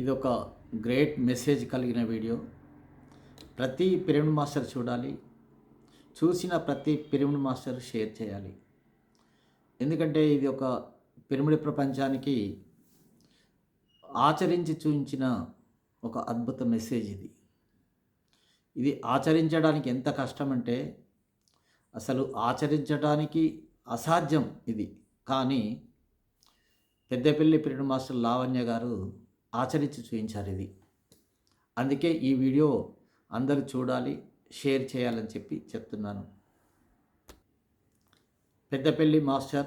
ఇది ఒక great message కలిగిన వీడియో. ప్రతి పిరమిడ్ మాస్టర్ చూడాలి. చూసిన ప్రతి పిరమిడ్ మాస్టర్ షేర్ చేయాలి. ఎందుకంటే ఇది ఒక పిరమిడ్ ప్రపంచానికి ఆచరించి చూపించిన ఒక అద్భుత మెసేజ్ ఇది. ఇది ఆచరించడానికి ఎంత కష్టం అంటే అసలు ఆచరించడానికి అసాధ్యం ఇది. కానీ పెద్దపల్లి పిరమిడ్ మాస్టర్ లావణ్య గారు ఆచరించి చూపించారు ఇది. అందుకే ఈ వీడియో అందరూ చూడాలి షేర్ చేయాలని చెప్పి చెప్తున్నాను. పెద్దపల్లి మాస్టర్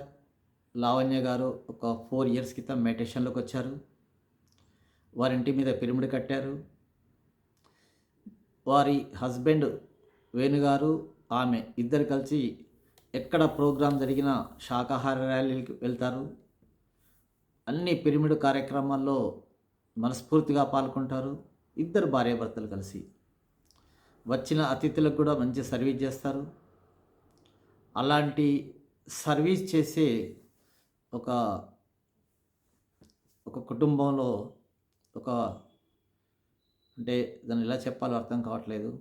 లావణ్య గారు ఒక ఫోర్ ఇయర్స్ క్రితం మెడిటేషన్లోకి వచ్చారు. వారి ఇంటి మీద పిరమిడ్ కట్టారు. వారి హస్బెండ్ వేణుగారు ఆమె ఇద్దరు కలిసి ఎక్కడ ప్రోగ్రాం జరిగినా శాకాహార ర్యాలీకి వెళ్తారు. అన్ని పిరమిడ్ కార్యక్రమాల్లో మనస్ఫూర్తిగా పాల్గొంటారు. ఇద్దరు భార్యాభర్తలు కలిసి వచ్చిన అతిథులకు కూడా మంచి సర్వీస్ చేస్తారు. అలాంటి సర్వీస్ చేసే ఒక ఒక కుటుంబంలో ఒక అంటే దాన్ని ఎలా చెప్పాలో అర్థం కావట్లేదు.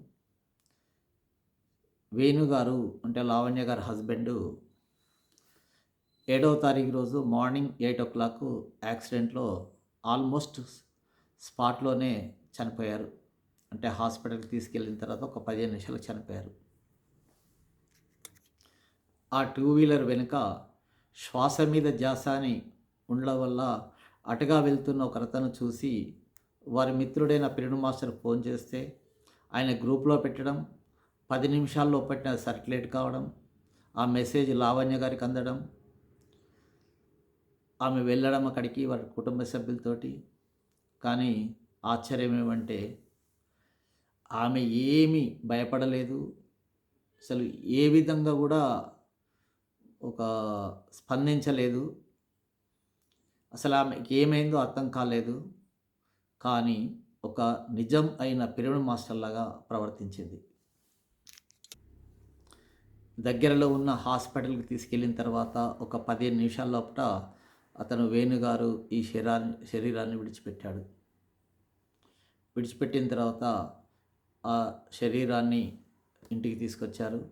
వేణు గారు అంటే లావణ్య గారి హస్బెండు ఏడవ తారీఖు రోజు మార్నింగ్ ఎయిట్ ఓ క్లాక్ యాక్సిడెంట్లో ఆల్మోస్ట్ స్పాట్లోనే చనిపోయారు. అంటే హాస్పిటల్కి తీసుకెళ్ళిన తర్వాత ఒక పదిహేను నిమిషాలు చనిపోయారు. ఆ టూ వీలర్ వెనుక శ్వాస మీద ధ్యాస అని ఉండడం వల్ల అటుగా వెళ్తున్న ఒక అతను చూసి వారి మిత్రుడైన పిరిడు మాస్టర్ ఫోన్ చేస్తే ఆయన గ్రూప్లో పెట్టడం పది నిమిషాల్లో పెట్టిన సర్క్యులేట్ కావడం ఆ మెసేజ్ లావణ్య గారికి అందడం ఆమె వెళ్ళడం అక్కడికి వారి కుటుంబ సభ్యులతోటి. కానీ ఆశ్చర్యం ఏమంటే ఆమె ఏమీ భయపడలేదు. అసలు ఏ విధంగా కూడా ఒక స్పందించలేదు. అసలు ఆమెకి ఏమైందో అర్థం కాలేదు. కానీ ఒక నిజం అయిన పిరమిడ్ మాస్టర్లాగా ప్రవర్తించింది. దగ్గరలో ఉన్న హాస్పిటల్కి తీసుకెళ్ళిన తర్వాత ఒక పదిహేను నిమిషాల లోపల అతను వేణుగారు ఈ శరీరాన్ని శరీరాన్ని విడిచిపెట్టాడు. విడిచిపెట్టిన తర్వాత ఆ శరీరాన్ని ఇంటికి తీసుకొచ్చారు.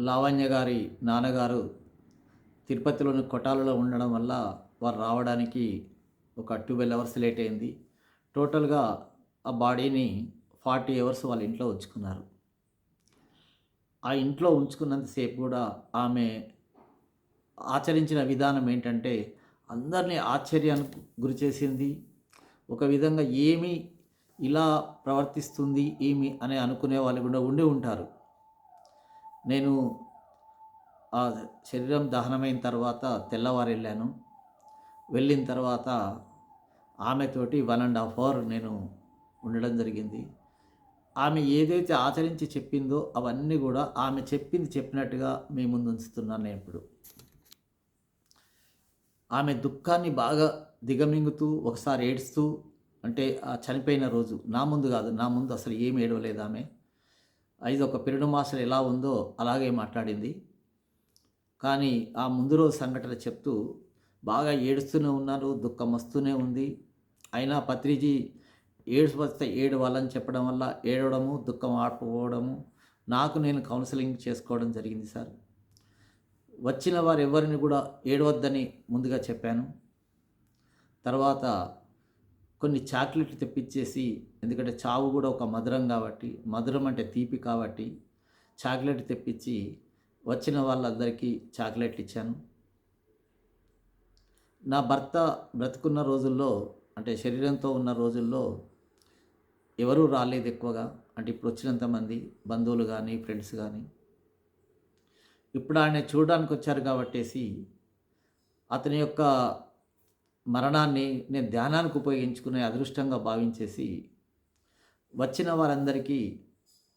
లావణ్య గారి నాన్నగారు తిరుపతిలోని కొటాలలో ఉండడం వల్ల వారు రావడానికి ఒక ట్వెల్వ్ అవర్స్ లేట్ అయింది. టోటల్గా ఆ బాడీని ఫార్టీ అవర్స్ వాళ్ళ ఇంట్లో ఉంచుకున్నారు. ఆ ఇంట్లో ఉంచుకున్నంతసేపు కూడా ఆమె ఆచరించిన విధానం ఏంటంటే అందరినీ ఆశ్చర్యానికి గురి చేసింది. ఒక విధంగా ఏమి ఇలా ప్రవర్తిస్తుంది ఏమి అని అనుకునే వాళ్ళు కూడా ఉండి ఉంటారు. నేను ఆ శరీరం దహనమైన తర్వాత తెల్లవారు వెళ్ళాను వెళ్ళిన తర్వాత ఆమెతోటి వన్ అండ్ హాఫ్ అవర్ నేను ఉండడం జరిగింది. ఆమె ఏదైతే ఆచరించి చెప్పిందో అవన్నీ కూడా ఆమె చెప్పింది చెప్పినట్టుగా మీ ముందు ఉంచుతున్నాను నేను ఇప్పుడు. ఆమె దుఃఖాన్ని బాగా దిగమింగుతూ ఒకసారి ఏడుస్తూ అంటే ఆ చనిపోయిన రోజు నా ముందు కాదు నా ముందు అసలు ఏమి ఏడవలేదు ఆమె. ఐదు ఒక పిరుడు మాస్టర్ ఎలా ఉందో అలాగే మాట్లాడింది. కానీ ఆ ముందు రోజు సంఘటన చెప్తూ బాగా ఏడుస్తూనే ఉన్నారు దుఃఖం వస్తూనే ఉంది. అయినా పత్రిజీ ఏడు వస్తే ఏడు వాళ్ళని చెప్పడం వల్ల ఏడవడము దుఃఖం ఆడుకోవడము నాకు నేను కౌన్సిలింగ్ చేసుకోవడం జరిగింది సార్. వచ్చిన వారు ఎవరిని కూడా ఏడవద్దని ముందుగా చెప్పాను. తర్వాత కొన్ని చాక్లెట్లు తెప్పించేసి ఎందుకంటే చావు కూడా ఒక మధురం కాబట్టి మధురం అంటే తీపి కాబట్టి చాక్లెట్ తెప్పించి వచ్చిన వాళ్ళందరికీ చాక్లెట్లు ఇచ్చాను. నా భర్త బ్రతుకున్న రోజుల్లో అంటే శరీరంతో ఉన్న రోజుల్లో ఎవరూ రాలేదు ఎక్కువగా. అంటే ఇప్పుడు వచ్చినంత మంది బంధువులు కానీ ఫ్రెండ్స్ కానీ ఇప్పుడు ఆయన చూడడానికి వచ్చారు కాబట్టేసి అతని యొక్క మరణాన్ని నేను ధ్యానానికి ఉపయోగించుకునే అదృష్టంగా భావించేసి వచ్చిన వారందరికీ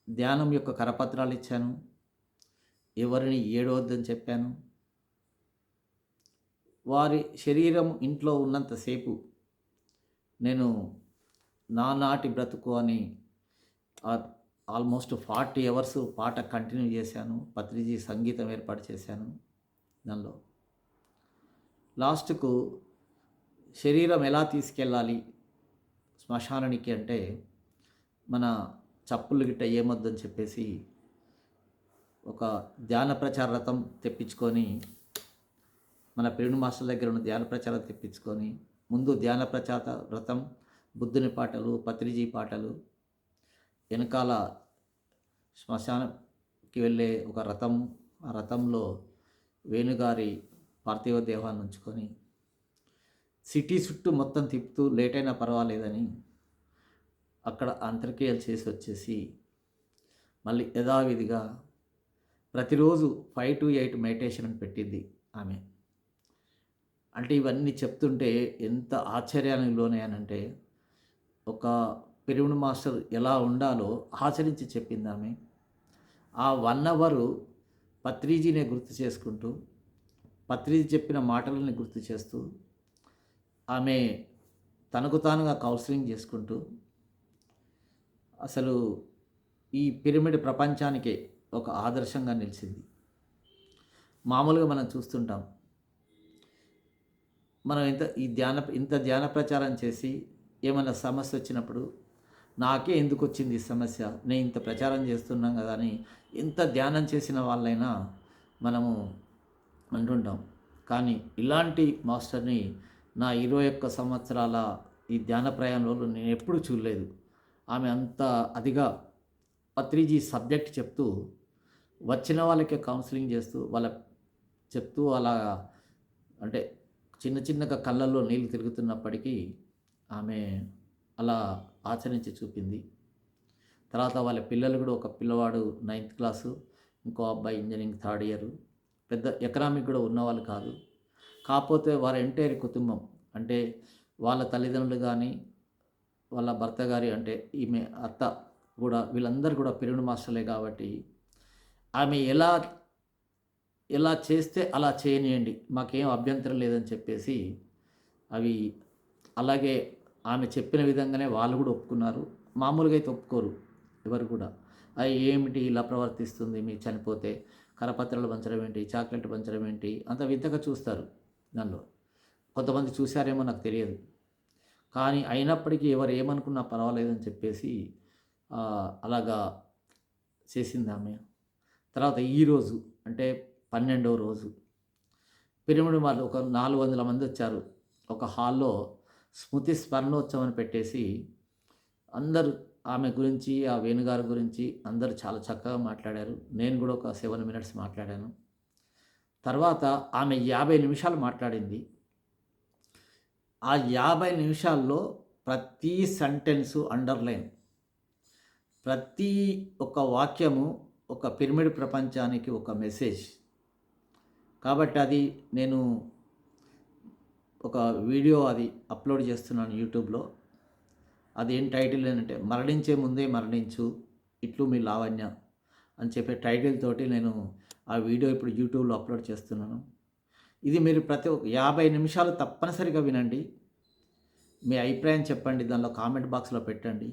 ధ్యానం యొక్క కరపత్రాలు ఇచ్చాను. ఎవరిని ఏడవద్దని చెప్పాను. వారి శరీరం ఇంట్లో ఉన్నంతసేపు నేను నానాటి బ్రతుకు అని ఆల్మోస్ట్ ఫార్టీ అవర్స్ పాట కంటిన్యూ చేశాను. పత్రిజీ సంగీతం ఏర్పాటు చేశాను దానిలో. లాస్ట్కు శరీరం ఎలా తీసుకెళ్ళాలి శ్మశానానికి అంటే మన చప్పులు గిట్ట ఏమొద్దని చెప్పేసి ఒక ధ్యాన ప్రచార రథం తెప్పించుకొని మన పెరుడు మాస్టర్ దగ్గర ఉన్న ధ్యాన ప్రచారం తెప్పించుకొని ముందు ధ్యాన ప్రచార రథం బుద్ధుని పాటలు పత్రిజీ పాటలు వెనకాల శ్మశానంకి వెళ్ళే ఒక రథం ఆ రథంలో వేణుగారి పార్థివ దేహాన్ని ఉంచుకొని సిటీ చుట్టూ మొత్తం తిప్పుతూ లేట్ అయినా పర్వాలేదని అక్కడ అంతర్క్రియలు చేసి వచ్చేసి మళ్ళీ యథావిధిగా ప్రతిరోజు ఫైవ్ టు ఎయిట్ మెడిటేషన్ అని పెట్టింది ఆమె. అంటే ఇవన్నీ చెప్తుంటే ఎంత ఆశ్చర్యానికి లోనయ్యానంటే ఒక పిరిమిడ్ మాస్టర్ ఎలా ఉండాలో ఆచరించి చెప్పింది ఆమె. ఆ వన్ అవరు పత్రిజీనే గుర్తు చేసుకుంటూ పత్రిజీ చెప్పిన మాటలని గుర్తు చేస్తూ ఆమె తనకు తానుగా కౌన్సిలింగ్ చేసుకుంటూ అసలు ఈ పిరమిడ్ ప్రపంచానికే ఒక ఆదర్శంగా నిలిచింది. మామూలుగా మనం చూస్తుంటాం. మనం ఇంత ఈ ధ్యాన ఇంత ధ్యాన ప్రచారం చేసి ఏమైనా సమస్య వచ్చినప్పుడు నాకే ఎందుకు వచ్చింది ఈ సమస్య? నేను ఇంత ప్రచారం చేస్తున్నాం కదా అని ఎంత ధ్యానం చేసిన వాళ్ళైనా మనము అంటుంటాం. కానీ ఇలాంటి మాస్టర్ని నా ఇరవై ఒక్క సంవత్సరాల ఈ ధ్యాన ప్రయాణంలో నేను ఎప్పుడూ చూడలేదు. ఆమె అంత అదిగా పత్రిజీ సబ్జెక్ట్ చెప్తూ వచ్చిన వాళ్ళకే కౌన్సిలింగ్ చేస్తూ వాళ్ళ చెప్తూ అలా అంటే చిన్న చిన్నగా కళ్ళల్లో నీళ్ళు తిరుగుతున్నప్పటికీ ఆమె అలా ఆచరించి చూపింది. తర్వాత వాళ్ళ పిల్లలు కూడా ఒక పిల్లవాడు నైన్త్ క్లాసు ఇంకో అబ్బాయి ఇంజనీరింగ్ థర్డ్ ఇయర్. పెద్ద ఎకనామిక్ కూడా ఉన్నవాళ్ళు కాదు. కాకపోతే వారి ఎంటైర్ కుటుంబం అంటే వాళ్ళ తల్లిదండ్రులు కానీ వాళ్ళ భర్త గారి అంటే ఈమె అత్త కూడా వీళ్ళందరూ కూడా పిరుడు మాస్టర్లే కాబట్టి ఆమె ఎలా ఎలా చేస్తే అలా చేయనియండి మాకేం అభ్యంతరం లేదని చెప్పేసి అవి అలాగే ఆమె చెప్పిన విధంగానే వాళ్ళు కూడా ఒప్పుకున్నారు. మామూలుగా అయితే ఒప్పుకోరు ఎవరు కూడా. అవి ఏమిటి ఇలా ప్రవర్తిస్తుంది మీరు చనిపోతే కరపత్రాలు పంచడం ఏంటి చాక్లెట్ పంచడం ఏంటి అంత వింతగా చూస్తారు నన్ను. కొంతమంది చూశారేమో నాకు తెలియదు. కానీ అయినప్పటికీ ఎవరు ఏమనుకున్నా పర్వాలేదని చెప్పేసి అలాగా చేసింది ఆమె. తర్వాత ఈరోజు అంటే పన్నెండవ రోజు పిరమిడ్ వాళ్ళు ఒక నాలుగు వందల మంది వచ్చారు. ఒక హాల్లో స్మృతి స్మరణోత్సవం పెట్టేసి అందరూ ఆమె గురించి ఆ వేణుగారి గురించి అందరూ చాలా చక్కగా మాట్లాడారు. నేను కూడా ఒక సెవెన్ మినిట్స్ మాట్లాడాను. తర్వాత ఆమె యాభై నిమిషాలు మాట్లాడింది. ఆ యాభై నిమిషాల్లో ప్రతి సెంటెన్సు అండర్లైన్. ప్రతి ఒక్క వాక్యము ఒక పిరమిడ్ ప్రపంచానికి ఒక మెసేజ్. కాబట్టి అది నేను ఒక వీడియో అది అప్లోడ్ చేస్తున్నాను యూట్యూబ్లో. అది ఏం టైటిల్ ఏంటంటే మరణించే ముందే మరణించు ఇట్లు మీ లావణ్య అని చెప్పే టైటిల్ తోటి నేను ఆ వీడియో ఇప్పుడు యూట్యూబ్లో అప్లోడ్ చేస్తున్నాను. ఇది మీరు ప్రతి ఒక్క యాభై నిమిషాలు తప్పనిసరిగా వినండి. మీ అభిప్రాయం చెప్పండి దానిలో కామెంట్ బాక్స్లో పెట్టండి.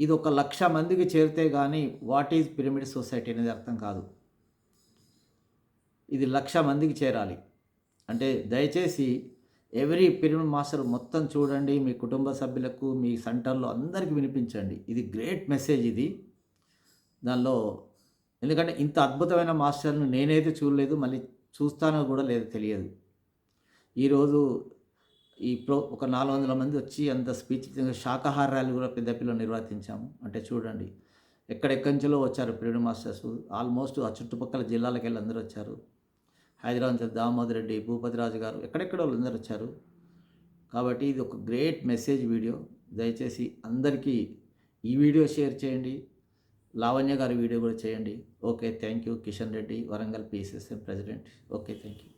ఇది ఒక లక్ష మందికి చేరితే కానీ వాట్ ఈజ్ పిరమిడ్ సొసైటీ అనేది అర్థం కాదు. ఇది లక్ష మందికి చేరాలి. అంటే దయచేసి ఎవ్రీ పిరమిడ్ మాస్టర్ మొత్తం చూడండి మీ కుటుంబ సభ్యులకు మీ సెంటర్లో అందరికీ వినిపించండి. ఇది గ్రేట్ మెసేజ్ ఇది. దానిలో ఎందుకంటే ఇంత అద్భుతమైన మాస్టర్ను నేనైతే చూడలేదు మళ్ళీ చూస్తానో కూడా లేదు తెలియదు. ఈరోజు ఈ ప్రో ఒక నాలుగు వందల మంది వచ్చి అంత స్పీచ్ శాకాహార ర్యాలీ కూడా పెద్దపిల్లలు నిర్వర్తించాము అంటే చూడండి ఎక్కడెక్కడి నుంచో వచ్చారు పిరియడ్ మాస్టర్స్. ఆల్మోస్ట్ ఆ చుట్టుపక్కల జిల్లాలకు వెళ్ళి అందరూ వచ్చారు. హైదరాబాద్ దామోదర్ రెడ్డి భూపతిరాజు గారు ఎక్కడెక్కడ వాళ్ళందరూ వచ్చారు. కాబట్టి ఇది ఒక గ్రేట్ మెసేజ్ వీడియో. దయచేసి అందరికీ ఈ వీడియో షేర్ చేయండి. లావణ్య గారి వీడియో కూడా చేయండి. Okay thank you. Kishan Reddy Warangal PCSM president okay thank you.